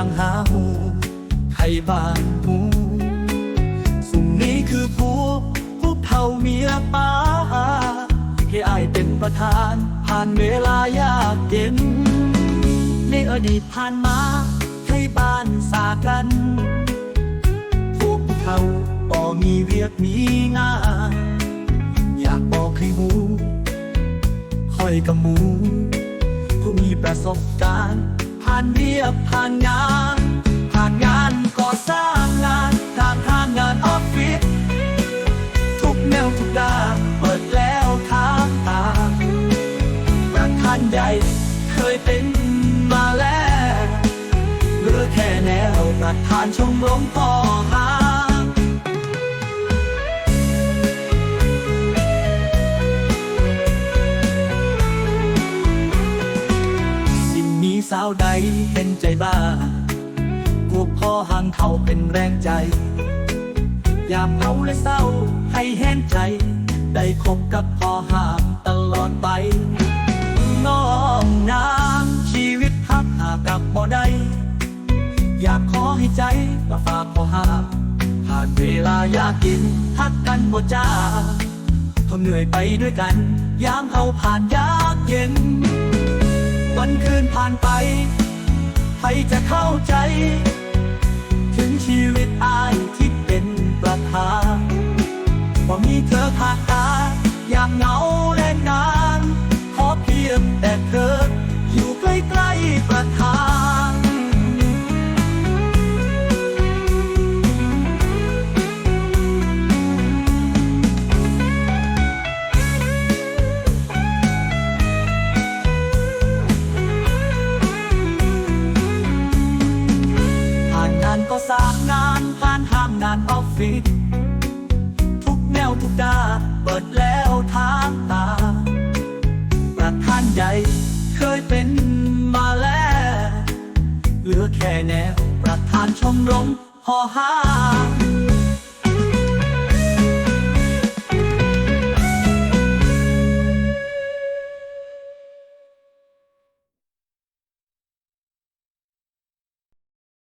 างหาหูให้บานหูสุ่มนี้คือผู้ผู้เท่าเมียป้าให้อายเป็นประธาน ผ่านเวลายากเย็น ในอดีตผ่านมาให้บ้านสากันพวกเขาบ่มีเวียกมีงานอยากบอกให้หูคอยกับมูผู้มีประสบการณ์ ผ่านเรียบผ่านงาน ผ่านงานก่อสร้างงานทางทางงานออฟฟิศทุกแนวทุกด้านเปิดแล้วทางตาประธานใหญ่เคยเป็นมาแล้วเหลือแค่แนวประธานชมรมพ่อ เป็นใจบ้า พวกพ่อห่างเขาเป็นแรงใจ ยามเหงาและเศร้าให้แห้งใจ ได้คบกับพ่อห่างตลอดไปน้องนางชีวิตพักหากับบ่ได้ อยากขอให้ใจมาฝากพ่อห่างผ่านเวลายากกินทักกันบ่จ้าทนเหนื่อยไปด้วยกัน ยามเฮาผ่านยากเย็น วันคืนผ่านไป ใครจะเข้าใจ ถึงชีวิตอายที่เป็นประธานว่ามีเธอผ่านตาอย่างเหงาและนานขอเพียงแต่เธออยู่ใกล้ๆประธานานงานก็สร้างงานผ่านห้างงานออฟฟิศทุกแนวทุกด้านเปิดแล้วทางตา ประธานใหญ่เคยเป็นมาแล้ว เหลือแค่แนว ประธานชมรมหอห้าง